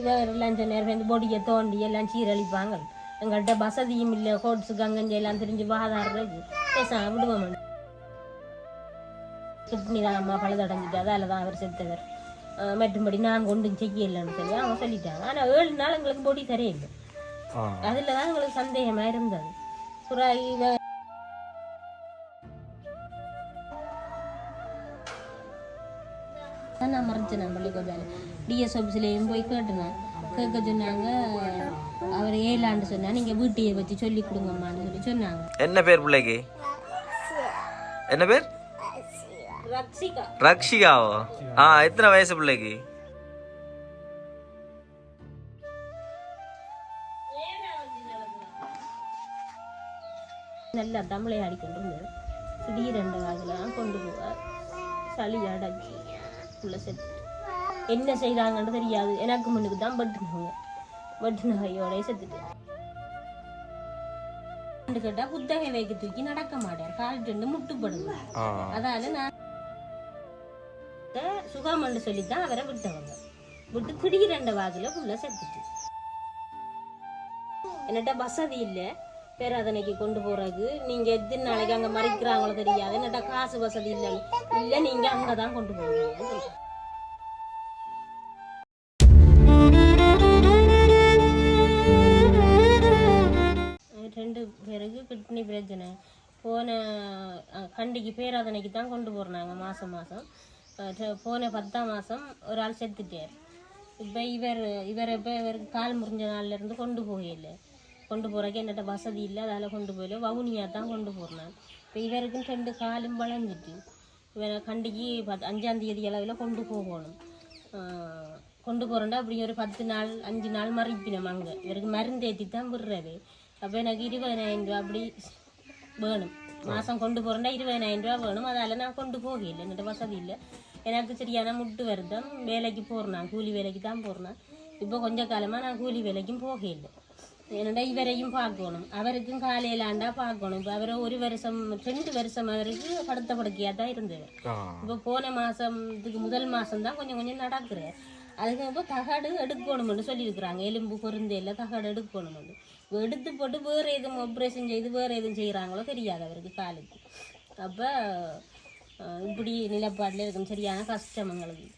இவரெல்லாம் சில நேரம் வந்து பொடியை தோண்டி எல்லாம் சீரழிப்பாங்க எங்கள்கிட்ட வசதியும் இல்லை கோட்ஸு கங்கஞ்சி எல்லாம் தெரிஞ்சு வாதாடுறது பேசாம விடுவோம் கிட்னி தான் அம்மா பழுதடைஞ்சிட்டு அதால தான் அவர் செத்தவர் மற்றும்படி நான் கொண்டும் செய்யலன்னு சொல்லி அவங்க சொல்லிட்டாங்க ஆனால் ஏழு நாள் எங்களுக்கு பொடி தரையில்லை அதில் தான் எங்களுக்கு சந்தேகமாக இருந்தது. புறா இவ நான் மறைச்சேன் பள்ளிக்கூடாது டிஎஸ் ஆஃபீஸ்லேயும் போய் கேட்டேன். கேட்க சொன்னாங்க அவர் ஏழாண்டு சொன்னா நீங்கள் வீட்டையே வச்சு சொல்லி கொடுங்கம்மான்னு சொல்லி சொன்னாங்க. என்ன பேர் பிள்ளைக்கு? என்ன பேர்? ரக்ஷிகா. ரக்ஷிகாவோ? ஆ எத்தனை வயசு பிள்ளைக்கு? நல்லா தமிழை ஆடிக்கொண்டு திடீரெண்டு காதெல்லாம் கொண்டு போவார். சளி அடைச்சி உள்ள செத்து. என்ன செய்கிறாங்கன்னு தெரியாது. எனக்கு முன்னுக்கு தான் வெட்டினாங்க. வெட்டின கையோட செத்துட்டு. கேட்டா புத்தகை வைக்க தூக்கி நடக்க மாட்டார். கால் ரெண்டு முட்டுப்படுது. அதால நான் சுகாமன்னு சொல்லித்தான் அவரை விட்டவங்க விட்டு திடீரெண்ட வாக்குல புள்ள செத்துட்டு. என்னட்ட வசதி இல்லை. பேராதனைக்கு கொண்டு போறது. நீங்க எத்தனை நாளைக்கு அங்க மறைக்கிறாங்களோ தெரியாது. என்னட்ட காசு வசதி இல்லை. இல்ல நீங்க அங்கதான் கொண்டு போவீங்க. ரெண்டு பேருக்கு கிட்னி பிரச்சனை. போன கண்டிக்கு பேராதனைக்கு தான் கொண்டு போறாங்க மாசம் மாசம். அஹ், போன பத்தாம் மாசம் ஒரு ஆள் செத்துட்டார். இப்போ இவர் இவர் இப்போ இவருக்கு கால் முறிஞ்ச நாள்ல இருந்து கொண்டு போகல. கொண்டு போகிறக்கு என்னட்ட வசதி இல்லை அதால் கொண்டு போயில. வவுனியா தான் கொண்டு போகிறேன் இப்போ இவருக்கும் ரெண்டு காலும் வளைஞ்சிட்டு இவரை கண்டிக்கு பத் அஞ்சாம் தேதி அளவில் கொண்டு போகணும். கொண்டு போகிறேன்டா அப்படி ஒரு பத்து நாள் அஞ்சு நாள் மறைப்பினோம் அங்கே. இவருக்கு மருந்து ஏற்றி தான் விடுறது. அப்போ எனக்கு இருபதாயிரம் ரூபா அப்படி வேணும். மாதம் கொண்டு போகிறேன்டா இருபதாயிரம் ரூபா வேணும். அதால் நான் கொண்டு போகல என்கிட்ட வசதி இல்லை. எனக்கு சரியான முட்டு வருதம் வேலைக்கு போகிறேன் கூலி வேலைக்கு தான் போகிறேன் இப்போ கொஞ்ச காலமாக நான் கூலி வேலைக்கும் போகல. என்னடா இவரையும் பார்க்கணும் அவருக்கும் காலையிலாண்டா பார்க்கணும் இப்போ அவர் ஒரு வருஷம் ரெண்டு வருஷம் அவருக்கு படுத்த படுக்கையாக தான் இருந்தவர் ஆ இப்போ போன மாசத்துக்கு முதல் மாசம் தான் கொஞ்சம் கொஞ்சம் நடக்குறேன் அதுக்கு இப்போ தகடு எடுக்கணும்னு சொல்லியிருக்கிறாங்க எலும்பு பொருந்தையில் தகடு எடுக்கணும்னு இப்போ எடுத்து போட்டு வேறு எதுவும் ஆப்ரேஷன் செய்து வேறு எதுவும் செய்கிறாங்களோ தெரியாது அவருக்கு காலுக்கு அப்போ இப்படி நிலப்பாட்டில் இருக்கும் சரியான கஷ்டம் எங்களுக்கு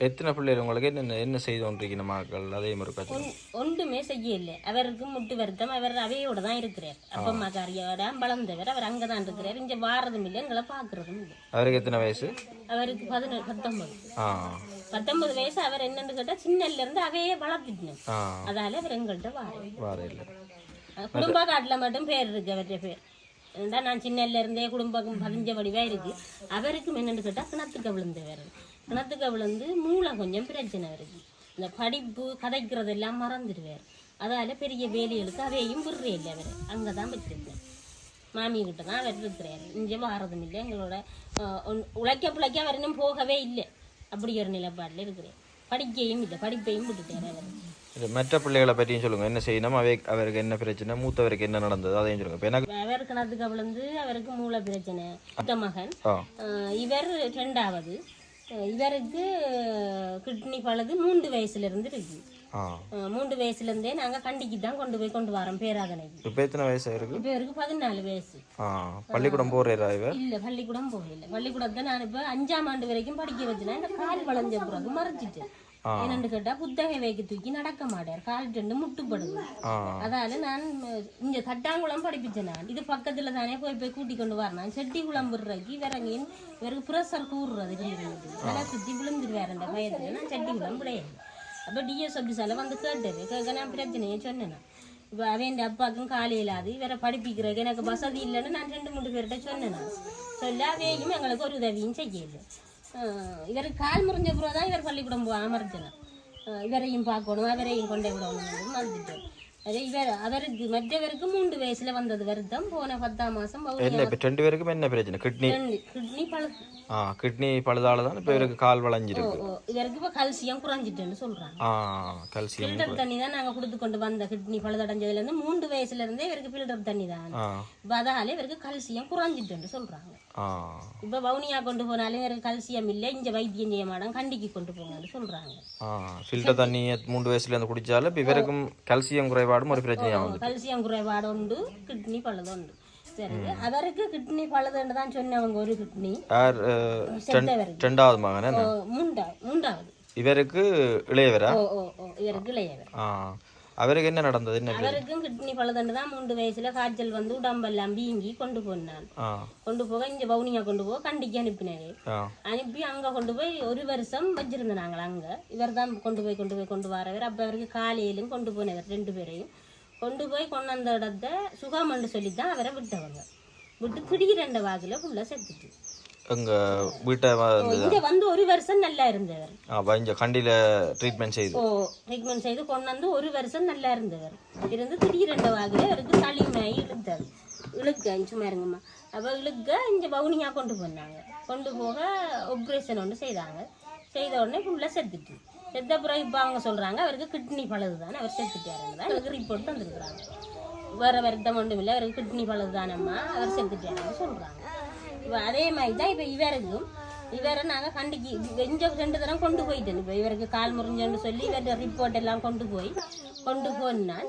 எத்தனை பிள்ளைகள் உங்களுக்கு? என்ன என்ன செய்து கொண்டிருக்கிற மக்கள்? அதே மாதிரி ஒன்றுமே செய்யல அவருக்கு முட்டு வருத்தம் அவர் அவையோட தான் இருக்கிறார். அப்பா அம்மா காரியோட வளர்ந்தவர் அவர் அங்கே தான் இருக்கிறார். இங்கே வாரதும் இல்லை எங்களை பார்க்கறதும் இல்லை. அவருக்கு எத்தனை வயசு? அவருக்கு பதினெட்டு பத்தொன்பது. பத்தொன்பது வயசு அவர் என்னன்னு கேட்டா சின்னல்ல இருந்து அவையே வளர்த்துட்டேன் ஆ. அதால அவர் எங்கள்கிட்ட வாரு வார இல்லை குடும்ப காட்டுல மட்டும் பேர் இருக்கு அவர்கிட்ட பேர். ஏன்டா நான் சின்னல்ல இருந்தே குடும்பம் பதிஞ்ச வடிவா இருக்கு. அவருக்கும் என்னன்னு கேட்டா கிணத்துக்கு விழுந்தவர். கிணத்துக்கு விழுந்து மூளை கொஞ்சம் பிரச்சனை இருக்கு இந்த படிப்பு கதைக்கிறது எல்லாம் மறந்துடுவார் அதால பெரிய வேலைகளுக்கு அவையும் விடுறே இல்லை அவர். அங்கதான் வச்சிருக்கேன் மாமி கிட்ட தான் அவர் இருக்கிறார். இங்கே வாரதும் இல்லை. எங்களோட உழைக்க பிழைக்க அவர் இன்னும் போகவே இல்லை. அப்படி ஒரு நிலைப்பாட்டில் இருக்கிறேன். படிக்கையும் இல்லை. படிப்பையும் விட்டுட்டார் அவர். மற்ற பிள்ளைகளை பற்றியும் சொல்லுங்க. என்ன செய்யணும்? அவை அவருக்கு என்ன பிரச்சனை? மூத்தவருக்கு என்ன நடந்தது? அதையும் சொல்லுங்க. எனக்கு அவர் கிணத்துக்கு விழுந்து அவருக்கு மூளை பிரச்சனை. மகன். இவர் ரெண்டாவது. இவருக்கு கிட்னி பழுது மூன்று வயசுல இருந்து இருக்கு. ஆ. அஹ், மூன்று வயசுல இருந்தே நாங்க கண்டிக்கு தான் கொண்டு போய் கொண்டு வரோம் பேராதனைக்கு. இப்போ எத்தனை வயசு இருக்கு? இப்போ இவருக்கு பதினாலு வயசு. பள்ளிக்கூடம் போகிறா இவர்? இல்ல பள்ளிக்கூடம் போகல. பள்ளிக்கூடத்தை நான் இப்ப அஞ்சாம் ஆண்டு வரைக்கும் படிக்க வச்சுனா இந்த கால் வளைஞ்ச பிறகு மறைச்சிட்டேன். என்னன்னு கேட்டா புத்தகை வைக்க தூக்கி நடக்க மாட்டார். கால் ரெண்டு முட்டுப்படுது. அதால நான் இங்க தட்டாங்குளம் படிப்பிச்சேன் நான். இது பக்கத்துல தானே போய் போய் கூட்டி கொண்டு வரணும் செட்டி குளம் விடுறதுக்கு இவரங்க இவருக்கு ப்ரெஷர் கூறுறது நல்லா சுத்தி விழுந்துருவார் அந்த பயத்துல. நான் செட்டி குளம் விடையாது அப்ப டிஎஸ் ஆஃபீஸால வந்து கேட்டது. கேட்க நான் பிரச்சனையை சொன்னேன். இப்ப அவன் அப்பாவுக்கும் காலையிலாது இவரை படிப்பிக்கிறதுக்கு எனக்கு வசதி இல்லைன்னு நான் ரெண்டு மூணு பேர்கிட்ட சொன்னேன் சொல்ல அவையும் எங்களுக்கு ஒரு உதவியும் செய்யல. இவருக்கு கால் முறிஞ்ச பிறகு தான் இவர் பள்ளிக்கூடம் போக அமர்த்தினார் இவரையும் பார்க்கணும் அவரையும் கொண்டே விடணும் வந்துட்டோம் இவர் அவருக்கு மற்றவருக்கு மூன்று வயசுல வந்தது வருத்தம். போன பத்தாம் மாசம் என்ன இப்போ ரெண்டு பேருக்கும் என்ன பிரச்சனை? கிட்னி ஆ கிட்னி பழுதால தான் இப்போ இவருக்கு கால் வளைஞ்சிருக்கு. ஓ, இவருக்கு இப்ப கல்சியம் குறைஞ்சிட்டுன்னு சொல்றாங்க. ஆ கல்சியம் ஃபில்டர் தண்ணி தான் நாங்க கொடுத்து கொண்டு வந்த கிட்னி பழுதடைஞ்சதுல இருந்து மூன்று வயசுல இருந்தே இவருக்கு ஃபில்டர் தண்ணி தான். ஆ. இப்ப அதால இவருக்கு கல்சியம் குறைஞ்சிட்டுன்னு சொல்றாங்க. இப்ப வவுனியா கொண்டு போனாலும் இவருக்கு கல்சியம் இல்லை இங்க வைத்தியம் செய்ய மாட்டோம் கண்டிக்கு கொண்டு போங்கன்னு சொல்றாங்க. ஃபில்டர் தண்ணியை மூன்று வயசுலேருந்து குடிச்சாலும் இப்போ இவருக்கும் கல்சியம் குறைபாடும் ஒரு பிரச்சனையாக வந்து கல்சியம் குறைபாடு உண்டு கிட்னி பழுது உண்டு. சரி அவருக்கு கிட்னி பழுதுன்னு தான் சொன்னவங்க ஒரு கிட்னி யார் ரெண்டாவது மகன் மூண்டா மூன்றாவது இவருக்கு இளையவரா? ஓ ஓ ஓ இவருக்கு இளையவர். ஆ. அவருக்கு என்ன நடந்தது? என்ன? அவருக்கும் கிட்னி பழுதுன்னு தான் மூன்று வயசுல காய்ச்சல் வந்து உடம்பெல்லாம் வீங்கி கொண்டு போனான். கொண்டு போக இங்க வவுனியா கொண்டு போக கண்டிக்கு அனுப்பினாரு. அனுப்பி அங்க கொண்டு போய் ஒரு வருஷம் வச்சிருந்தோம் நாங்கள் அங்க. இவர் தான் கொண்டு போய் கொண்டு போய் கொண்டு வரவர். அப்ப அவருக்கு காலையிலும் கொண்டு போனவர் ரெண்டு பேரையும். கொண்டு போய் கொண்டு வந்த இடத்த சுகாமண்டு சொல்லி தான் அவரை விட்டவங்க. விட்டு திடீரெண்ட வாக்குல ஃபுல்லா செத்துட்டு. எங்க வீட்டை இங்க வந்து ஒரு வருஷம் நல்லா இருந்தவர். ஆ இங்கே கண்டியில் ட்ரீட்மெண்ட் செய்து. ஓ ட்ரீட்மெண்ட் செய்து கொண்டு வந்து ஒரு வருஷம் நல்லா இருந்தவர். இருந்து திடீரெண்ட வாக்குல அவருக்கு சளிமாயி இழுத்தார் இழுக்க சும்மா இருங்கம்மா. அப்போ இழுக்க இங்கே வவுனியா கொண்டு போனாங்க. கொண்டு போக ஆப்ரேஷன் ஒன்று செய்தாங்க. செய்த உடனே ஃபுல்லாக செத்துட்டு. செத்த பிறகு இப்போ அவங்க சொல்கிறாங்க அவருக்கு கிட்னி பழுது தானே அவர் செத்துட்டாருன்னு தான் அவருக்கு ரிப்போர்ட் தந்துருக்குறாங்க. வேறு வருத்தம் ஒன்றும் இல்லை அவருக்கு கிட்னி பழுது தானம்மா அவர் செத்துட்டாருன்னு சொல்கிறாங்க இப்போ அதே மாதிரி தான் இப்போ இவருக்கும். இவரை நாங்கள் கண்டிக்கு இங்கே ரெண்டு தரம் கொண்டு போயிட்டேன் இப்போ இவருக்கு கால் முறிஞ்சோன்னு சொல்லி இவர்கிட்ட ரிப்போர்ட் எல்லாம் கொண்டு போய் கொண்டு போனால்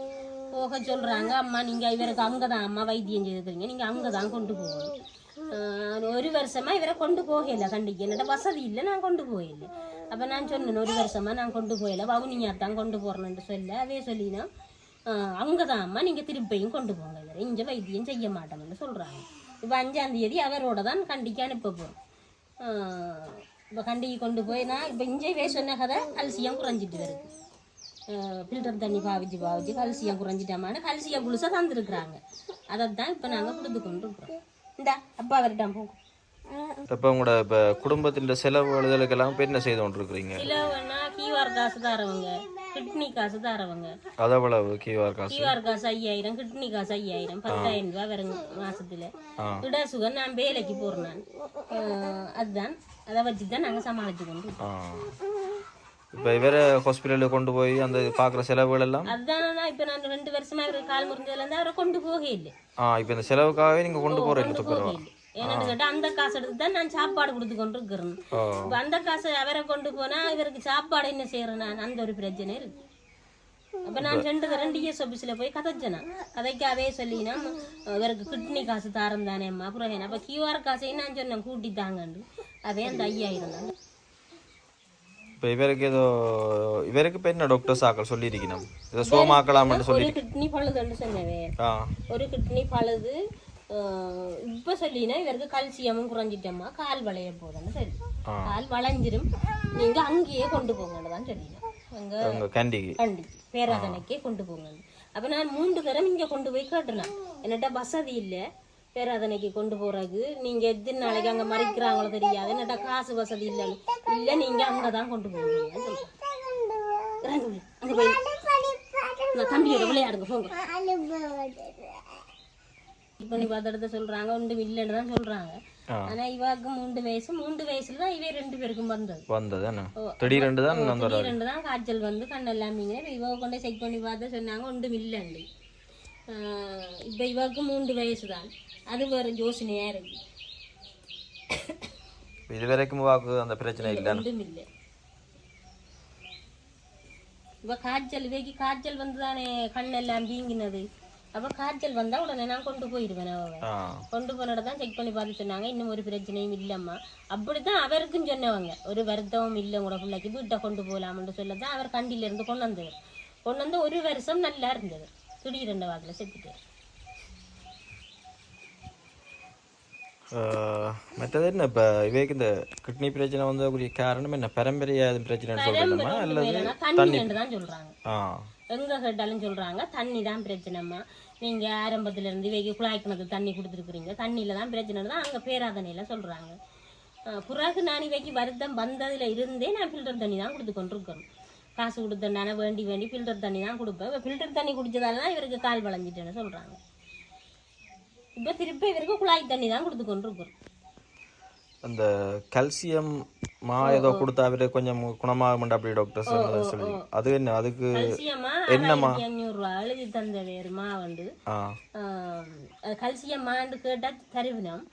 போக சொல்கிறாங்க அம்மா நீங்கள் இவருக்கு அங்கே தான் அம்மா வைத்தியம் செய்துக்கிறீங்க நீங்கள் அங்கே தான் கொண்டு போகணும். ஒரு வருஷமா இவரை கொண்டு போகல கண்டிக்கு. என்னோட வசதி இல்லை நான் கொண்டு போயில்லை அப்போ நான் சொன்னேன் ஒரு வருஷமாக நான் கொண்டு போயில வவுனியா தான் கொண்டு போகிறேன்னு சொல்ல. அதே சொல்லினா அங்கே தான் அம்மா நீங்கள் திருப்பியும் கொண்டு போங்க இவரை இங்கே வைத்தியம் செய்ய மாட்டோம்னு சொல்கிறாங்க இப்போ அஞ்சாம் தேதி அவரோட தான் கண்டிக்கு அனுப்ப போகிறோம் இப்போ கண்டிக்கு கொண்டு போய் நான் இப்போ இஞ்சவே சொன்ன கதை கல்சியம் குறைஞ்சிட்டு வருது. ஃபில்டர் தண்ணி பாவிச்சு பாவிச்சு கல்சியம் குறைஞ்சிட்டாமான கல்சியம் குளிசா தந்துருக்குறாங்க. அதை தான் இப்போ நாங்கள் கொடுத்து கொண்டு இருக்கிறோம். இந்தா அப்பா அவர்கிட்ட போகும் இப்போ உங்களோட இப்போ குடும்பத்தின் செலவு எழுதலுக்கெல்லாம் இப்போ என்ன செய்து கொண்டிருக்கிறீங்க? கிலோன்னா கியூஆர் காசு தாரவங்க. கிட்னி காசு தாரவங்க. அதவ்வளவு கியூஆர் காசு? கியூஆர் காசு ஐயாயிரம் கிட்னி காசு ஐயாயிரம். பத்தாயிரம் ரூபாய் வரும் மாசத்துல. ஆ. இடசுகர் நான் வேலைக்கு போறேன் நான். அதுதான். அதை வச்சு தான் நாங்கள் சமாளிச்சு கொண்டு இப்போ இவரை ஹாஸ்பிட்டலுக்கு கொண்டு போய் அந்த பார்க்குற செலவுகள் எல்லாம் அதுதான் இப்போ நான் ரெண்டு வருஷமா இவருக்கு கால் முறிஞ்சதுல இருந்து அவரை கொண்டு போக இல்லை. ஆ இப்போ இந்த செலவுக்காகவே நீங்கள் கொண்டு போகிறீங்க இல்லை. என்னன்னு கேட்டா அந்த காசு எடுத்து தான் நான் சாப்பாடு கொடுத்து கொண்டு இருக்கிறேன் இப்ப அந்த காசை அவரை கொண்டு போனா இவருக்கு சாப்பாடு என்ன செய்யறேன் நான்? அந்த ஒரு பிரச்சனை இருக்கு. அப்ப நான் ரெண்டு தரம் டிஎஸ் ஆபீஸ்ல போய் கதைச்சேன்? கதைக்கு அதே சொல்லினா இவருக்கு கிட்னி காசு தாரம் தானேம்மா அப்புறம் அப்ப கியூஆர் காசையும் நான் சொன்னேன் கூட்டி தாங்கண்டு அதே அந்த ஐயாயிரம் தான். இப்போ இவருக்கு ஏதோ இவருக்கு இப்போ என்ன டாக்டர் சாக்கள் சொல்லியிருக்கணும்? ஏதோ சோமாக்கலாம்னு சொல்லி கிட்னி பழுதுன்னு சொன்னவே ஒரு கிட்னி பழுது இப்ப சொல்லினா இவருக்கு கல்சியமும் குறைஞ்சிட்டம்மா கால் வளைய போதுன்னு சரி. கால் வளைஞ்சிரும் நீங்க அங்கேயே கொண்டு போங்கன்னு தான் சொல்லினேன் அங்க உங்கள் கேண்டிக்கு கண்டிக்கு பேராதனைக்கே கொண்டு போங்க அப்ப நான் மூன்று தரம் இங்க கொண்டு போய் கேட்டேன் என்னட்ட வசதி இல்ல பேராதனைக்கு கொண்டு போறதுக்கு நீங்க எத்தனை நாளைக்கு அங்க மறிக்கிறாங்களோ தெரியாது என்னட்ட காசு வசதி இல்ல இல்ல நீங்க அங்கதான் கொண்டு போவீங்க அங்க போய் நான் தம்பியோட விளையாடுங்க போங்க இப்ப நீ பார்த்த சொல்றாங்க ஒன்றும் இல்லைன்னு தான் சொல்றாங்க. ஆனா இவாக்கு மூன்று வயசு மூன்று வயசுல தான் இவே ரெண்டு பேருக்கும் வந்தது. வந்தது திடீரெண்டு தான் திடீரென்று தான் காய்ச்சல் வந்து கண்ணெல்லாம் மீங்க இவ கொண்டு செக் பண்ணி பார்த்து சொன்னாங்க ஒன்றும் இல்லைண்டு இப்போ இவருக்கு மூன்று வயசு தான் அது வேறு யோசனையா இருக்கு. இது வரைக்கும் வாக்கு அந்த பிரச்சனை இல்லைன்னு. ஒன்றும் இல்லை. இவ காய்ச்சல் இவைக்கு காய்ச்சல் வந்து தானே கண்ணெல்லாம் வீங்கினது. அப்போ காய்ச்சல் வந்தா உடனே நான் கொண்டு போயிடுவேன் அவ. ஆ. கொண்டு போனதை தான் செக் பண்ணி பார்த்து சொன்னாங்க. இன்னும் ஒரு பிரச்சனையும் இல்லைம்மா. அப்படித்தான் அவருக்கும் சொன்னவங்க. ஒரு வருத்தமும் இல்லை உங்களோட பிள்ளைக்கு வீட்டை கொண்டு போகலாம்னு சொல்ல தான் அவர் கண்டியில இருந்து கொண்டு வந்தவர் கொண்டு வந்து ஒரு வருஷம் நல்லா இருந்தது. திடீரெண்டு வாக்கில் செத்துட்டார் ஆஹ், மற்றது என்ன? இப்போ இவைக்கு இந்த கிட்னி பிரச்சனை வந்தக்கூடிய காரணம் என்ன? பரம்பரையா எதுவும் பிரச்சனைன்னு சொல்லணுமா அல்லது தண்ணி தான் சொல்றாங்க. எங்க கேட்டாலும் சொல்றாங்க தண்ணி தான் பிரச்சனைம்மா. நீங்கள் ஆரம்பத்துலேருந்து வெகு இவைக்கு குழாய் தண்ணி கொடுத்துருக்குறீங்க. தண்ணியில் தான் பிரச்சனை தான் அங்கே பேராதனையில் சொல்கிறாங்க புறாக்கு பிறகு நான் இவைக்கு வருத்தம் வந்ததில் இருந்தே நான் ஃபில்டர் தண்ணி தான் கொடுத்து கொண்டிருக்கிறேன் காசு கொடுத்தனால வேண்டி வேண்டி ஃபில்டர் தண்ணி தான் கொடுப்பேன். இப்போ ஃபில்டர் தண்ணி குடிச்சதால இவருக்கு கால் வளைஞ்சிட்டேன்னு சொல்கிறாங்க இப்போ திருப்பி இவருக்கு குழாய் தண்ணி தான் கொடுத்து கொண்டிருக்கிறோம் அந்த கால்சியம் மா ஏதோ கொடுத்தா அவரு கொஞ்சம் குணமாகும் அப்படி டாக்டர் சொல்லி. அது என்ன? அதுக்கு கல்சியமா? ஆறாயிரத்தி அஞ்சூறுரூவா எழுதி தந்த வேறுமா வந்து. ஆ. கல்சியம்மான்னு கேட்டால் தருவினம்.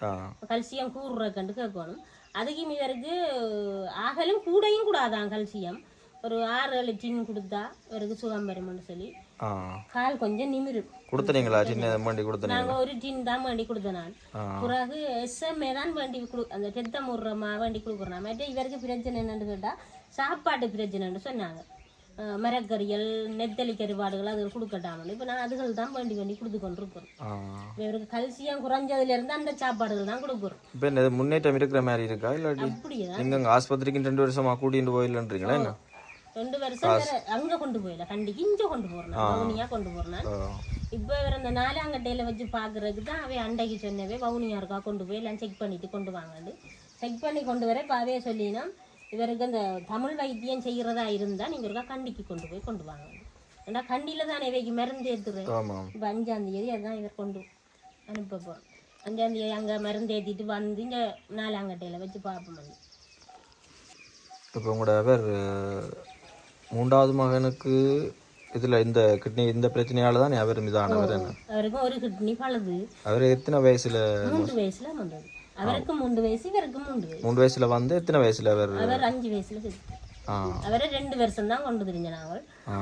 கல்சியம் கூறுறக்கண்டு கேட்கணும். அதுக்கும் இவருக்கு ஆகலும் கூடையும் கூடாதான் கல்சியம் ஒரு ஆறு ஏழு டின் கொடுத்தா இவருக்கு சுகம் வரும்னு சொல்லி. கால் கொஞ்சம் நிமிரு. கொடுத்தனீங்களா? சின்ன வேண்டி கொடுத்தனீங்க நாங்கள் ஒரு டின் தான் வேண்டி கொடுத்தேன் நான். பிறகு எஸ்எம்ஏ தான் வேண்டி கொடு அந்த செத்த முடுறமா வேண்டி கொடுக்குறோம் மற்ற இவருக்கு பிரச்சனை என்னன்னு கேட்டால் சாப்பாட்டு பிரச்சனைன்னு சொன்னாங்க. மரக்கறிகள் நெத்தலி கருவாடுகள் அது கொடுக்கட்டாமல் இப்போ நான் அதுகள் தான் வேண்டி வேண்டி கொடுத்து கொண்டிருக்கிறோம் இவருக்கு கல்சியம் குறைஞ்சதுல இருந்து அந்த சாப்பாடுகள் தான் கொடுக்குறோம். இப்போ முன்னேற்றம் இருக்கிற மாதிரி இருக்கா? இல்லாட்டி ஆஸ்பத்திரிக்கு ரெண்டு வருஷமா கூட்டிட்டு போயிடலன்றீங்களா என்ன? ரெண்டு வருஷம் அங்க கொண்டு போயில கண்டிக்கு இங்க கொண்டு போறேன் வவுனியா கொண்டு போறேன். இப்போ இவர் அந்த நாலாங்கட்டையில வச்சு பாக்குறதுக்கு தான் அவன் அண்டைக்கு சொன்னவே வவுனியா இருக்கா கொண்டு போய் எல்லாம் செக் பண்ணிட்டு கொண்டு வாங்கன்னு. செக் பண்ணி கொண்டு வர இப்போ அவே சொல்லினா இவருக்கு அந்த தமிழ் வைத்தியம் செய்யறதா இருந்தா நீங்க இருக்கா கண்டிக்கு கொண்டு போய் கொண்டு வாங்க ஏன்னா கண்டியில தான் இவைக்கு மருந்து ஆமாம் இப்போ அஞ்சாம் தேதி அதான் இவர் கொண்டு அனுப்ப போகிறோம் அஞ்சாம் தேதி அங்கே மருந்து ஏற்றிட்டு வந்து இங்கே நாலாங்கட்டையில் வச்சு பார்ப்போம் இப்போ உங்களோட அவர் மூன்றாவது மகனுக்கு இதுல இந்த கிட்னி இந்த பிரச்சனையால தான் அவர் இதானவர் என்ன? அவருக்கும் ஒரு கிட்னி பழுது அவர் எத்தனை வயசுல மூன்று வயசுல வந்தது. அவருக்கு மூன்று வயசு இவருக்கு மூன்று வயசு. மூணு வயசுல வந்து எத்தனை வயசுல அவர் அவர் அஞ்சு வயசுல செத்து அவரை ரெண்டு வருஷம் தான் கொண்டு திரிஞ்ச நாவல் ஆ.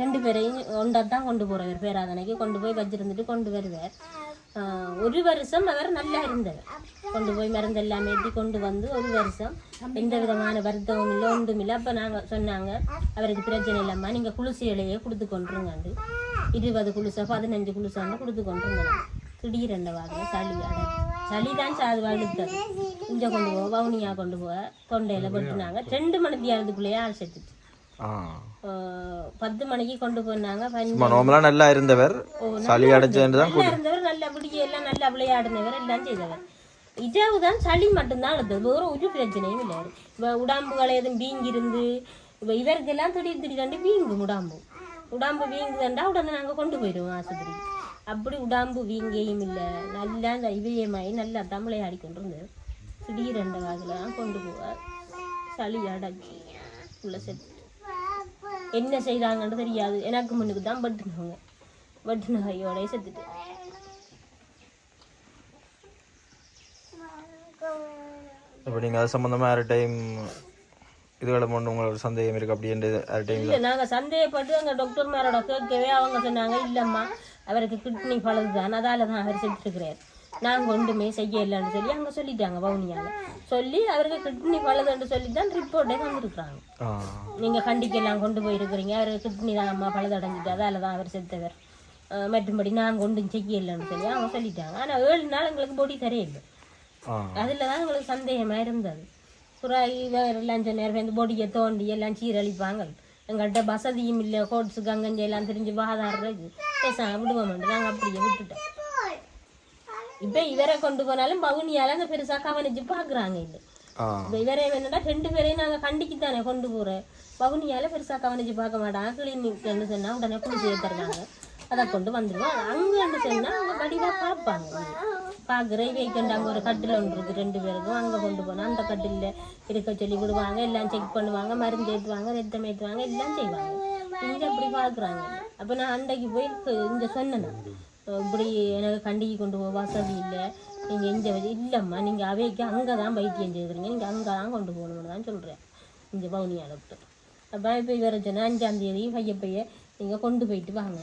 ரெண்டு பேரையும் ஒன்றா தான் கொண்டு போறவர். பேராதனைக்கு கொண்டு போய் வச்சிருந்துட்டு கொண்டு வருவார். ஒரு வருஷம் அவர் நல்லா இருந்தவர் கொண்டு போய் மருந்து எல்லாமே ஏற்றி கொண்டு வந்து ஒரு வருஷம். எந்த விதமான வருத்தமும் இல்லை ஒன்றும் இல்லை அப்போ நாங்கள் சொன்னாங்க அவருக்கு பிரச்சனை இல்லாமல் நீங்கள் குளிசு இலையே கொடுத்து கொண்டுருங்கண்டு. இருபது குளிசோ பதினஞ்சு குளிசோன்னு கொடுத்து கொண்டுருங்க திடீரெண்ட வாக்கில் சளி சளி தான் சாது வழுத்தது. இங்கே கொண்டு போவோம் வவுனியா கொண்டு போக தொண்டையில் கொட்டுனாங்க. ரெண்டு மணி தியானத்துக்குள்ளேயே ஆள் செத்துச்சு. பத்து மணிக்கு கொண்டு போனாங்க. நார்மலா நல்லா இருந்தவர். சளி அடைச்சேன்னு தான் இருந்தவர் நல்ல விடியெல்லாம் நல்லா விளையாடினவர் எல்லாம் செய்தவர். இரவு தான் சளி மட்டும்தான் எடுத்தது. வேற ஒரு பிரச்சனையும் இல்லை இப்போ உடம்புகள் எதுவும் வீங்கி இருந்து இப்போ இவருக்கெல்லாம் திடீர் திடீர்னு வீங்கும் உடம்பு. உடம்பு வீங்குதுண்டா உடனே நாங்கள் கொண்டு போயிடுவோம் ஆஸ்பத்திரிக்கு. அப்படி உடம்பு வீங்கியும் இல்லை. நல்லா இந்த இவையமாயி நல்லா தான் விளையாடி கொண்டு இருந்தது திடீர் ரெண்டு வாக்கில் கொண்டு போக சளி அடைச்சி உள்ள செத்து என்ன செய்தாங்கன்னு தெரியாது. எனக்கு முன்னுக்கு தான் பட்டுனவங்க பட்டுன கையோட செத்துட்டு. இப்போ நீங்க அது சம்பந்தமா யார் டைம் இதுகளை கொண்டு உங்களுக்கு சந்தேகம் இருக்கு? அப்படின்ட்டு யார் டைம் இல்லை நாங்கள் சந்தேகப்பட்டு அங்கே டாக்டர் மேரோட கேட்கவே அவங்க சொன்னாங்க இல்லைம்மா அவருக்கு கிட்னி பழுது தான் அதால தான் அவர் செத்துருக்கிறார். நாங்கள் ஒன்றுமே செய்ய இல்லைன்னு சொல்லி அங்கே சொல்லிட்டாங்க வவுனியால. சொல்லி அவருக்கு கிட்னி பழுதுன்னு சொல்லி தான் ரிப்போர்ட்டே தந்துருக்குறாங்க. நீங்கள் கண்டிக்கெல்லாம் கொண்டு போயிருக்கிறீங்க அவர் கிட்னி தான் அம்மா பழுதடைஞ்சிட்டு அதால தான் அவர் செத்தவர். மற்றும்படி நாங்கள் ஒன்றும் செய்ய இல்லைன்னு சொல்லி அவங்க சொல்லிட்டாங்க. ஆனால் ஏழு நாள் எங்களுக்கு பொடி தரையில்லை. அதில் தான் எங்களுக்கு சந்தேகமாக இருந்தது. புறா இவரெல்லாம் சொன்னார் இந்த பொடியை தோண்டி எல்லாம் சீரழிப்பாங்க. எங்கள்கிட்ட வசதியும் இல்லை கோட்ஸு கங்கஞ்சி எல்லாம் தெரிஞ்சு வாதாடுறது. பேசாம விடுவோம்ட்டு நாங்கள் அப்படியே விட்டுட்டோம். இப்போ இவரை கொண்டு போனாலும் பவுனியால அந்த பெருசாக கவனிச்சு பார்க்குறாங்க இல்லை இப்போ இவரே என்னடா ரெண்டு பேரையும் நாங்கள் கண்டிக்கு தானே கொண்டு போகிறோம் பவுனியால பெருசாக கவனிச்சு பார்க்க மாட்டாங்க. கிளினிக்னு சொன்னால் உடனே குளிச்சு ஏற்றுறாங்க அதை கொண்டு வந்துடுவோம் அங்கன்னு சொன்னால் அவங்க வடிவாக பார்ப்பாங்க. பார்க்குற இவைக்கண்டு அங்கே ஒரு கட்டில் ஒன்று இருக்குது ரெண்டு பேருக்கும் அங்கே கொண்டு போனால் அந்த கட்டிலில் இருக்க சொல்லி விடுவாங்க. எல்லாம் செக் பண்ணுவாங்க. மருந்து ஏற்றுவாங்க ரத்தம் ஏற்றுவாங்க எல்லாம் செய்வாங்க. இங்கே அப்படி பார்க்குறாங்க அப்போ நான் அன்றைக்கு போய் இங்கே சொன்னேன். இப்படி எனக்கு கண்டிக்கு கொண்டு போக வசதி இல்லை. நீங்கள் இந்த வழி இல்லைம்மா நீங்கள் அவைக்கு அங்கே தான் வைத்தியம் செய்கிறீங்க நீங்கள் அங்கே தான் கொண்டு போகணும்னு தான் சொல்கிறேன் இங்கே பவுனியால விட்டு அப்போ இப்போ இவரை சொன்னால் அஞ்சாந்தேதி பைய பைய நீங்கள் கொண்டு போயிட்டு வாங்க.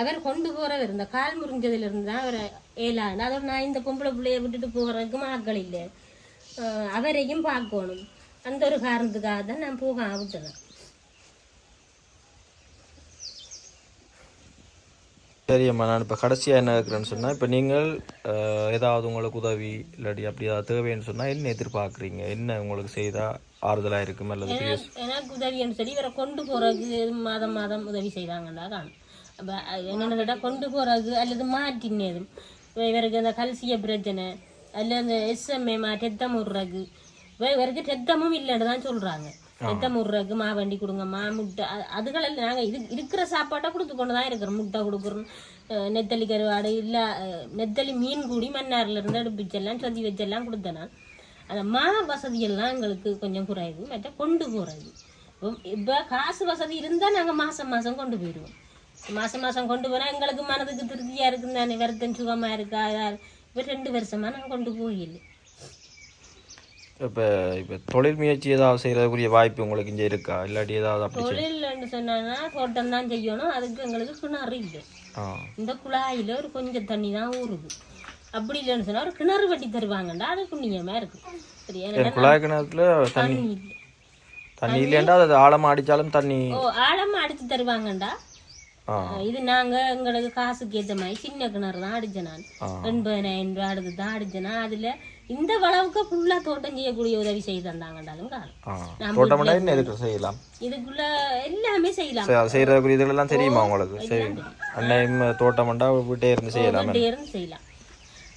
அவர் கொண்டு போகிறவர் இந்த கால் முறிஞ்சதுலேருந்து தான் அவர் ஏழாண்டு அதோட நான் இந்த பொம்பளை பிள்ளைய விட்டுட்டு போகிறதுக்கு ஆட்கள் இல்லை. அவரையும் பார்க்கணும். அந்த ஒரு காரணத்துக்காக தான் நான் போக விட்டேன் சரி அம்மா நான் இப்போ கடைசியாக என்ன இருக்கிறேன்னு சொன்னால் இப்போ நீங்கள் ஏதாவது உங்களுக்கு உதவி இல்லாட்டி அப்படி ஏதாவது தேவைன்னு சொன்னால் என்ன எதிர்பார்க்குறீங்க? என்ன உங்களுக்கு செய்தால் ஆறுதலாக இருக்கும் அல்லது எனக்கு- உதவின்னு சொல்லி இவரை கொண்டு போறதுக்கு மாதம் மாதம் உதவி செய்தாங்கன்னா அப்போ என்னென்னு கேட்டால் கொண்டு போறதுக்கு அல்லது மாற்றினதும் இவருக்கு அந்த கல்சிய பிரச்சனை அல்ல அந்த எஸ்எம்ஏ மா ரத்தம் விடுறது இவ- இவருக்கு ரத்தமும் இல்லைன்னு தான் சொல்றாங்க. ரத்தம் விடுறதுக்கு மாவண்டி கொடுங்கம்மா முட்டை அதுகளெல்லாம் நாங்கள் இது இருக்கிற சாப்பாட்டை கொடுத்து கொண்டு தான் இருக்கிறோம். முட்டை கொடுக்குறோம் நெத்தலி கருவாடு இல்லை நெத்தலி மீன் கூடி மன்னாரில் இருந்து அடுப்பிச்செல்லாம் சந்தி வச்செல்லாம் கொடுத்தேன் அந்த மா வசதியெல்லாம் எங்களுக்கு கொஞ்சம் குறையுது மற்ற கொண்டு போகிறது இப்போ காசு வசதி இருந்தால் நாங்கள் மாதம் மாதம் கொண்டு போயிடுவோம். மாதம் மாதம் கொண்டு போனால் எங்களுக்கு மனதுக்கு திருப்தியாக இருக்குன்னு தானே வருத்தம் சுகமாக இருக்கா இப்போ ரெண்டு வருஷமாக நாங்கள் கொண்டு போயில்லை இப்போ இப்போ தொழில் முயற்சி ஏதாவது செய்கிறதுக்குரிய வாய்ப்பு உங்களுக்கு இங்கே இருக்கா? இல்லாட்டி ஏதாவது அப்படி தொழில்னு சொன்னா தோட்டம் தான் செய்யணும். அதுக்கு எங்களுக்கு கிணறு இல்லை இந்த குழாயில் ஒரு கொஞ்சம் தண்ணி தான் ஊறுது. அப்படி இல்லைன்னு சொன்னால் ஒரு கிணறு வெட்டி தருவாங்கண்டா அது புண்ணியமாக இருக்கு. சரி ஏன்னா குழாய் கிணத்துல தண்ணி தண்ணி இல்லை. தண்ணி இல்லைண்டா அது ஆழமாக அடித்தாலும் தண்ணி ஓ ஆழமா அடிச்சு தருவாங்கண்டா ஆ. இது நாங்க எங்களுக்கு காசுக்கு ஏற்ற மாதிரி சின்ன கிணறு தான் அடிச்சேன் நான். எண்பதாயிரம் ரூபா அடுத்து தான் அடிச்சேனா அதுல இந்த வளவுக்கு ஃபுல்லா தோட்டம் செய்யக்கூடிய உதவி செய்து தந்தாங்கண்டாலும் காணும். ஆ தோட்டம்னா என்ன எதுக்கு செய்யலாம்? இதுக்குள்ள எல்லாமே செய்யலாம். அது செய்கிறதுக்குரிய இதெல்லாம் தெரியுமா உங்களுக்கு? சரி. அன்னையும் தோட்டம்ண்டா வீட்டே இருந்து செய்யலாம். வீட்டை இருந்து செய்யலாம்.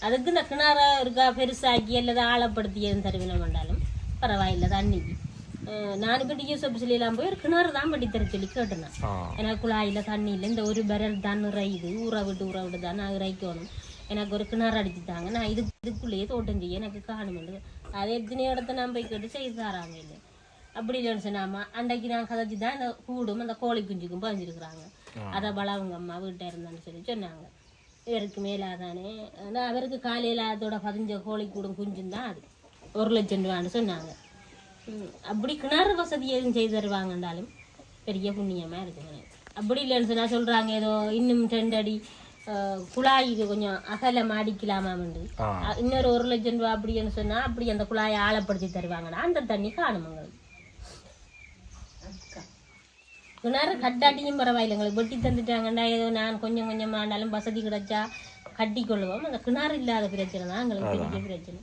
அதுக்கு இந்த கிணறு இருக்கா பெருசாக்கி அல்லது ஆழப்படுத்தி எதுவும் தருவினம் வேண்டாலும் பரவாயில்ல தண்ணிக்கு நான் இப்போ டிஎஸ் ஆஃபீஸ்ல எல்லாம் போய் ஒரு கிணறு தான் பட்டி தர சொல்லி கேட்டேன் நான். ஆ. எனக்கு குழாயில் தண்ணி இல்லை இந்த ஒரு பெரல் தான் நிறையுது. ஊற விட்டு ஊற விட்டு தான் நான் இறைக்கணும். எனக்கு ஒரு கிணறு அடிச்சு தாங்க நான் இது இதுக்குள்ளேயே தோட்டம் செய்ய எனக்கு காணுமெண்டு அதே எத்தனை இடத்த நான் போய் கேட்டு செய்து தராங்க இல்லை. அப்படி இல்லைன்னு சொன்னாமா அன்றைக்கு நான் கதைச்சு தான் இந்த கூடும் அந்த கோழி குஞ்சுக்கும் பதிஞ்சிருக்கிறாங்க. அதை பலவங்க அம்மா வீட்டில் இருந்தான்னு சொல்லி சொன்னாங்க. இவருக்கு மேலாதானே? ஆனா அவருக்கு காலையில் அதோட பதிஞ்ச கோழி கூடும் குஞ்சும் தான் அது. ஒரு லட்சம் ரூபான்னு சொன்னாங்க. அப்படி கிணறு வசதி எதுவும் செய்து தருவாங்கன்றாலும் பெரிய புண்ணியமாக இருக்குங்க அப்படி இல்லைன்னு சொன்னா சொல்கிறாங்க ஏதோ இன்னும் ரெண்டு அடி. குழாய்க்கு கொஞ்சம் அகலம் அஹ், இன்னொரு ஒரு லட்சம் ரூபா அப்படின்னு சொன்னால் அப்படி அந்த குழாயை ஆழப்படுத்தி தருவாங்கன்னா அந்த தண்ணி காணுமங்க. கிணறு கட்டாட்டியும் பரவாயில்லை. எங்களுக்கு வெட்டி தந்துட்டாங்கண்டா ஏதோ நான் கொஞ்சம் கொஞ்சமாக ஆனாலும் வசதி கிடைச்சா கட்டி கொள்ளுவோம் அந்த கிணறு இல்லாத பிரச்சனை தான் எங்களுக்கு பெரிய பிரச்சனை.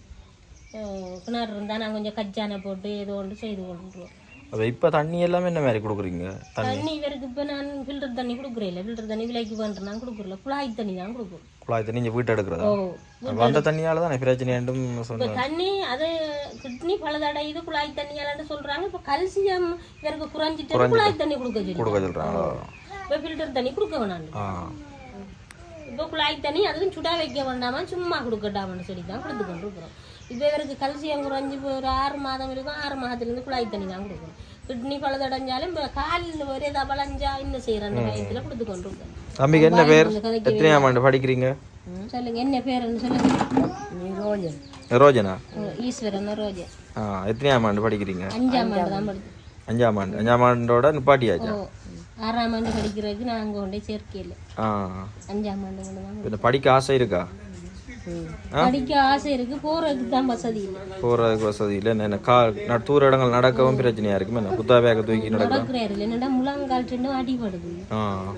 கிணறு இருந்தால் நான் கொஞ்சம் கச்சானை போட்டு ஏதோ ஒன்று செய்து கொண்டுருவோம். அப்போ இப்போ தண்ணி எல்லாமே என்ன மாதிரி கொடுக்குறீங்க? தண்ணி? இவருக்கு இப்போ நான் ஃபில்டர் தண்ணி கொடுக்குறேன் இல்லை ஃபில்டர் தண்ணி விலைக்கு பண்ணுறேன் நான் கொடுக்குறல குழாய் தண்ணி தான் கொடுக்குறோம் குழாய் தண்ணி இங்கே வீட்டை எடுக்கிறதா? அந்த தண்ணியால தானே இப்போ சொன்னேன் தண்ணி அது கிட்னி பழுதடையுது குழாய் தண்ணியாலன்னு சொல்கிறாங்க இப்போ கல்சியம் இவருக்கு குறைஞ்சிட்டு குழாய் தண்ணி கொடுக்க கொடுக்க சொல்கிறாங்களோ இப்போ ஃபில்டர் தண்ணி கொடுக்க வேணாம் இப்போ குழாய் தண்ணி அதுவும் சுடா வைக்க வேண்டாமா சும்மா கொடுக்கட்டாமன்னு சொல்லி தான் கொடுத்து கொண்டு இருக்கிறோம் இப்போ இவருக்கு கல்சியம் குறைஞ்சி ஒரு ஆறு மாதம் இருக்கும். ஆறு மாதத்துலேருந்து குழாய் தண்ணி தான் கொடுக்கணும் கிட்னி பழுதடைஞ்சாலும் இப்போ காலில் ஒரு ஏதாவது பழஞ்சா இன்னும் செய்கிற அந்த வயத்தில் கொடுத்து கொண்டு தம்பிக்கு என்ன பேர்? எத்தனையாம் ஆண்டு படிக்கிறீங்க? சொல்லுங்க. என்ன பேருன்னு சொல்லுங்க. ரோஜன். ரோஜனா? ஈஸ்வரன் ரோஜன். ஆ எத்தனையாம் ஆண்டு படிக்கிறீங்க? அஞ்சாம் ஆண்டு தான் படிச்சு. அஞ்சாம் ஆண்டு. அஞ்சாம் ஆண்டோட நிப்பாட்டியாச்சா? ஆறாம் ஆண்டு படிக்கிறதுக்கு நான் அங்கே கொண்டே சேர்க்கையில். ஆ. அஞ்சாம் ஆண்டு கொண்டு தான் பின்ன படிக்க ஆசை இருக்கா? படிக்க ஆசை இருக்கு போறதுக்கு தான் வசதி இல்லை. போகிறதுக்கு வசதி இல்லை. என்ன கா தூர இடங்கள் நடக்கவும் பிரச்சனையா இருக்குமே. என்ன புத்தா பேக்கை தூக்கி நடக்க நடக்கிறாரு இல்லை என்னடா முழங்கால் ரெண்டும் அடிபடுது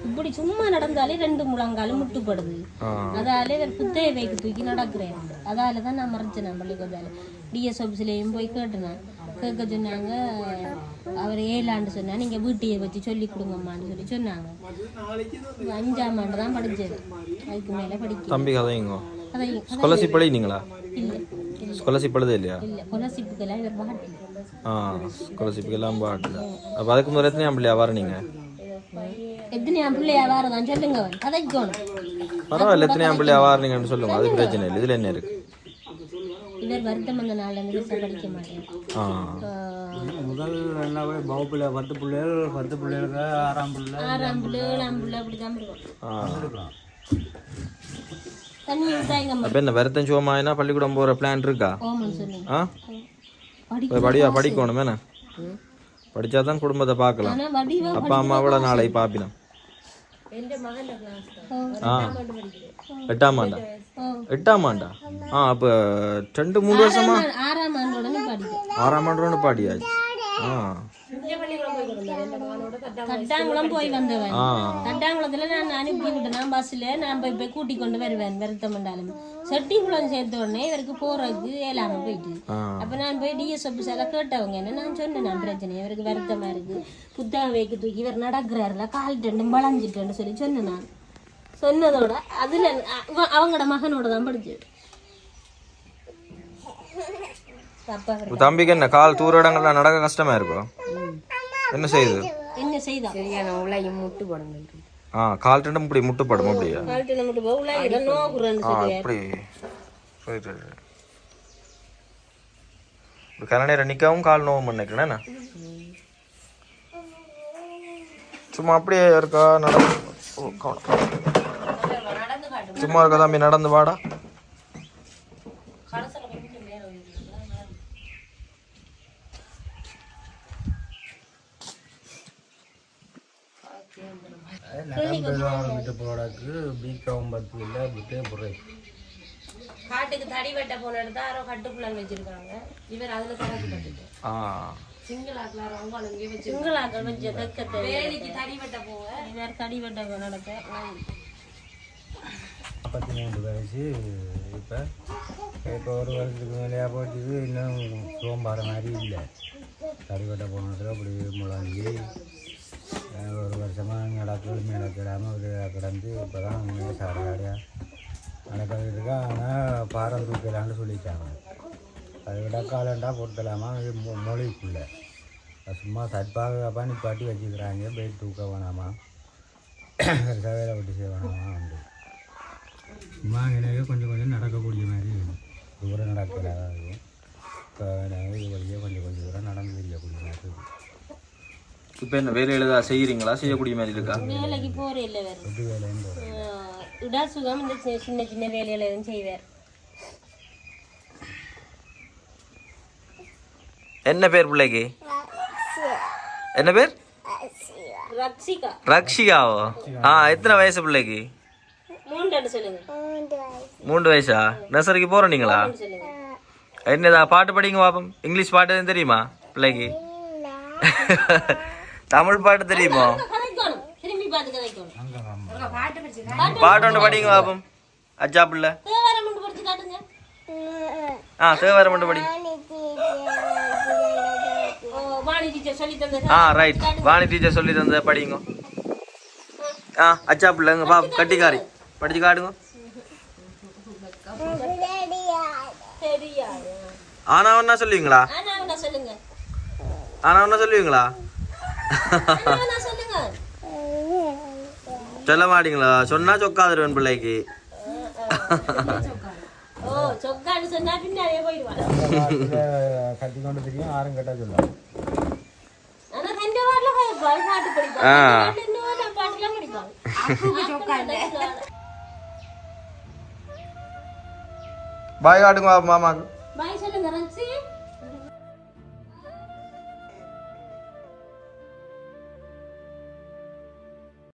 இப்படி சும்மா நடந்தாலே ரெண்டு முழங்காலும் முட்டுப்படுது. அதால இவர் புத்தைய வைக்க தூக்கி நடக்கிறாரு. அதால தான் நான் மறைச்சேன் பள்ளிக்கூடத்தால. டிஎஸ் ஆஃபீஸ்லேயும் போய் கேட்டேன். கேட்க சொன்னாங்க அவர் ஏழாண்டு சொன்னா நீங்க வீட்டையே வச்சு சொல்லி கொடுங்கம்மான்னு சொல்லி சொன்னாங்க. அஞ்சாம் ஆண்டு தான் படிச்சது. அதுக்கு மேல படிக்க தம்பி கதைங்க. ஸ்காலர்ஷிப் எழுதினீங்களா ஸ்காலர்ஷிப் எழுத இல்லையா ஆ ஸ்காலர்ஷிப் எல்லாம் பாட்டில் அப்போ அதுக்கு முதல்ல எத்தனையாம் பிள்ளையா வர நீங்கள் எத்தனை பிள்ளையா வாரதான் சொல்லுங்க கதைக்கணும் பரவாயில்ல எத்தனையாம் பிள்ளையா வாரீங்கன்னு சொல்லுங்க. அது பிரச்சனை இல்லை. இதில் என்ன இருக்கு? இவர் வருத்தம் வந்த நாள்ல இருந்து படிக்க மாட்டேன். ஆ. முதல் என்ன வகுப்பில் பத்து பிள்ளைகள் பத்து பிள்ளைகளுக்கு ஆறாம் பிள்ளை ஆறாம் பிள்ளை? ஏழாம் பிள்ளை அப்படிதான் இருக்கும். ஆ. தண்ணி விட்டாங்க அப்போ என்ன வருத்தம் சுகமாயினா பள்ளிக்கூடம் போகிற பிளான் இருக்கா? ஆ? படியா படிக்கணும் என்ன படித்தா தான் குடும்பத்தை பார்க்கலாம். அப்பா அம்மாவோட நாளை பாப்பினம். ஆ. எட்டாம் ஆண்டா எட்டாம் ஆண்டா? ஆ. அப்போ ரெண்டு மூணு வருஷமா? ஆறாம் ஆண்டோட பாடியாச்சு. தட்டாங்குளம் போய் வந்தவன் தட்டாங்குளத்துல நான் அனுப்பி விட்டேன் நான் பஸ்ல நான் போய் போய் கூட்டி கொண்டு வருவேன் வருத்தம் பண்ணாலும் செட்டிக்குளம் சேர்த்த உடனே இவருக்கு போறதுக்கு ஏழாம போயிட்டு அப்ப நான் போய் டிஎஸ் ஆஃபீஸ் எல்லாம் கேட்டவங்க என்ன நான் சொன்னேன் நான் பிரச்சனை இவருக்கு வருத்தமா இருக்கு புத்தகம் வைக்க தூக்கி இவர் நடக்கிறாருல கால் ரெண்டும் வளைஞ்சிட்டேன்னு சொல்லி சொன்னேன் நான் சொன்னதோட அதுல அவ- அவங்களோட மகனோட தான் படிச்சு அப்பா உன் தம்பிக்கு என்ன கால் தூர இடங்கள்ல நடக்க கஷ்டமா இருக்கும் என்ன செய்யுது என்ன செய்தா? சரியான உலகம் முட்டு போடணும் ஆ கால் ரெண்டும் இப்படி முட்டுப்படும் அப்படியா கால்ட்டு நம்மட்டு போகல இடம் நோக்குறேன்னு ஆ சொல்லி இப்படி சரி சரி சரி. இப்படி கன நேரம் நிற்கவும் கால் நோவும் என்ன? சும்மா அப்படியே இருக்கா நடந்து. சும்மா இருக்கா தம்பி நடந்து வாடா நரம்பு விட்டு பீக்கவும் பத்து இல்லை விட்டே போடுறேன் காட்டுக்கு தடி வெட்ட போன இடத்த யாரோ கட்டுப்புலன் வச்சிருக்காங்க. இவர் அதுல தரக்கு கட்டுட்டு ரொம்ப வச்சு சிங்களாக்கள் வேலைக்கு தடி வெட்ட போக இவர் தடி வெட்ட நடத்த நாற்பத்தி மூன்று வயசு இப்போ இப்போ ஒரு வருஷத்துக்கு மேலேயா போச்சுது இன்னும் சோம்பாற மாதிரி இல்லை கறிவட்டை போனதில் அப்படி முழங்கி ஒரு வருஷமாக நடக்கல் நடக்கிடாமல் ஒரு கிடந்து இப்போ தான் சாடையாடையாக நடக்கிறது இருக்கு ஆனால் பாரம் தூக்கலான்னு சொல்லிட்டாங்க. அது விட காலண்டா பொறுத்தலாமா இது மொ- மூளைக்குள்ளே சும்மா சட்பாக நிப்பாட்டி வச்சுக்கிறாங்க போய் தூக்க வேணாமா? சவேலை விட்டு செய்ய வேணாமா? வந்து சும்மா எனவே கொஞ்சம் கொஞ்சம் நடக்கக்கூடிய மாதிரி இருக்கும். தூரம் இருக்கும் இப்போ இது வழியாக கொஞ்சம் கொஞ்சம் தூரம் நடந்து தெரியக்கூடிய மாதிரி இருக்கும் இப்போ என்ன வேலையில் ஏதாவது செய்கிறீங்களா செய்யக்கூடிய மாதிரி இருக்கா? வேலைக்கு போற இல்லை வேறு. இடா சுகம் இந்த சின்ன சின்ன வேலையில எதுவும் செய்வார். என்ன பேர் பிள்ளைக்கு? என்ன பேர்? ரக்ஷிகா. ரக்ஷிகாவோ? ஆ எத்தனை வயசு பிள்ளைக்கு? மூன்று வயசா? நர்சரிக்கு போகிறோம் நீங்களா? என்னதா பாட்டு படிங்க பாப்போம். இங்கிலீஷ் பாட்டு எதுவும் தெரியுமா பிள்ளைக்கு? தமிழ் பாட்டு தெரியுமா? பாட்டு ஒன்று படிங்க பாப்போம் அச்சா பிள்ளை. ஆ தேவாரம் மட்டும் படி. ஆ ரைட் வாணி டீச்சர் சொல்லி தந்த படிங்க. ஆ அச்சா பிள்ளைங்க பா கட்டிக்காரி. படிச்சு காட்டுங்க. ஆனா ஒன்னா சொல்லுவீங்களா? ஆனா ஒன்னா சொல்லுவீங்களா? சொல்ல மாட்டீங்களா சொன்னா சொக்காதுருவன் பிள்ளைக்கு. பாய் காட்டுங்க மாமாக்கு பாய் சொல்லுங்க